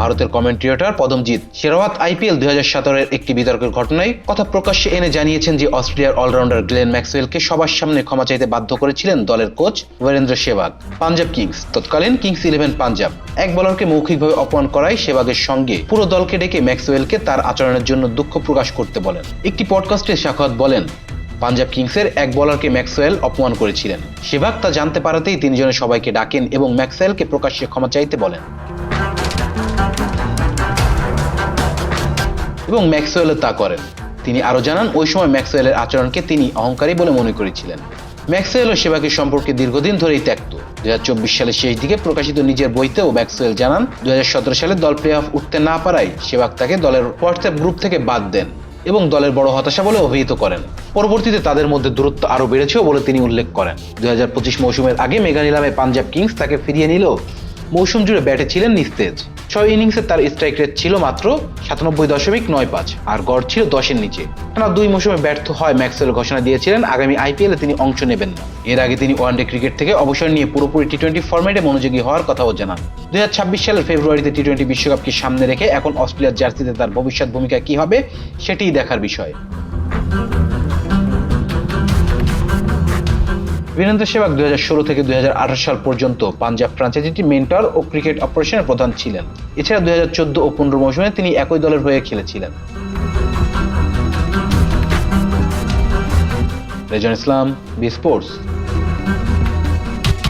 ভারতের কমেন্ট্রেটর পদমজিৎ শেরওয়াত আইপিএল দুই হাজার একটি বিতর্কের ঘটনায় কথা প্রকাশ্যে এনে জানিয়েছেন যে অস্ট্রেলিয়ার অলরাউন্ডার গ্লেন ম্যাক্সওয়েলকে সবার সামনে ক্ষমা চাইতে বাধ্য করেছিলেন দলের কোচ বীরেন্দ্র সেবাগ পাঞ্জাব কিংস, তৎকালীন কিংস ইলেভেন পাঞ্জাব। এক বলারকে মৌখিকভাবে অপমান করায় সেবাগের সঙ্গে পুরো দলকে ডেকে ম্যাক্সওয়েলকে তার আচরণের জন্য দুঃখ প্রকাশ করতে বলেন। একটি পডকাস্টে শাখাত বলেন, পাঞ্জাব কিংসের এক বলারকে ম্যাক্সওয়েল অপমান করেছিলেন। সেবাগ তা জানতে পারাতেই তিনি যেন সবাইকে ডাকেন এবং ম্যাক্সওয়েলকে প্রকাশ্যে ক্ষমা চাইতে বলেন। এবং ম্যাক্সওয়েলও তা করেন। তিনি আরও জানান, ওই সময় ম্যাক্সওয়েলের আচরণকে তিনি অহংকারী বলে মনে করেছিলেন। ম্যাক্সওয়েল ও সেবাকের সম্পর্কে দীর্ঘদিন ধরেই ত্যক্ত। দুই সালের শেষ দিকে প্রকাশিত নিজের বইতেও ম্যাক্সওয়েল জানান দুই হাজার সতেরো সালে দল প্লে অফ উঠতে না পারায় সেবাক তাকে দলের হোয়াটসঅ্যাপ গ্রুপ থেকে বাদ দেন এবং দলের বড় হতাশা বলে অভিহিত করেন। পরবর্তীতে তাদের মধ্যে দূরত্ব আরও বেড়েছেও বলে তিনি উল্লেখ করেন। দুই হাজার পঁচিশ মৌসুমের আগে মেগা নিলামে পাঞ্জাব কিংস তাকে ফিরিয়ে নিলেও মৌসুম জুড়ে ব্যাটে ছিলেন নিস্তেজ। ছয় ইনিংসে তার স্ট্রাইক রেট ছিল মাত্র সাতানব্বই দশমিক নয় পাঁচ আর গড় ছিল দশের নিচে। টানা দুই মৌসুমে ব্যর্থ হয় ম্যাক্সওয়েল ঘোষণা দিয়েছিলেন, আগামী আইপিএলে তিনি অংশ নেবেন না। এর আগে তিনি ওয়ানডে ক্রিকেট থেকে অবসর নিয়ে পুরোপুরি টি টোয়েন্টি ফরম্যাটে মনোযোগী হওয়ার কথাও জানান। দুই ছাব্বিশ সালের ফেব্রুয়ারিতে টি টোয়েন্টি বিশ্বকাপকে সামনে রেখে এখন অস্ট্রেলিয়ার জার্সিতে তার ভবিষ্যৎ ভূমিকা কি হবে, সেটিই দেখার বিষয়। বীরেন্দ্র সেবাগ দুই থেকে দুই হাজার আঠারো সাল পর্যন্ত পাঞ্জাব ফ্রাঞ্চাইজিটি মেন্টর ও ক্রিকেট অপারেশনের প্রধান ছিলেন। এছাড়া দুই হাজার চোদ্দ ও পনেরো মৌসুমে তিনি একই দলের হয়ে খেলেছিলেন। Rezon Islam, B sports.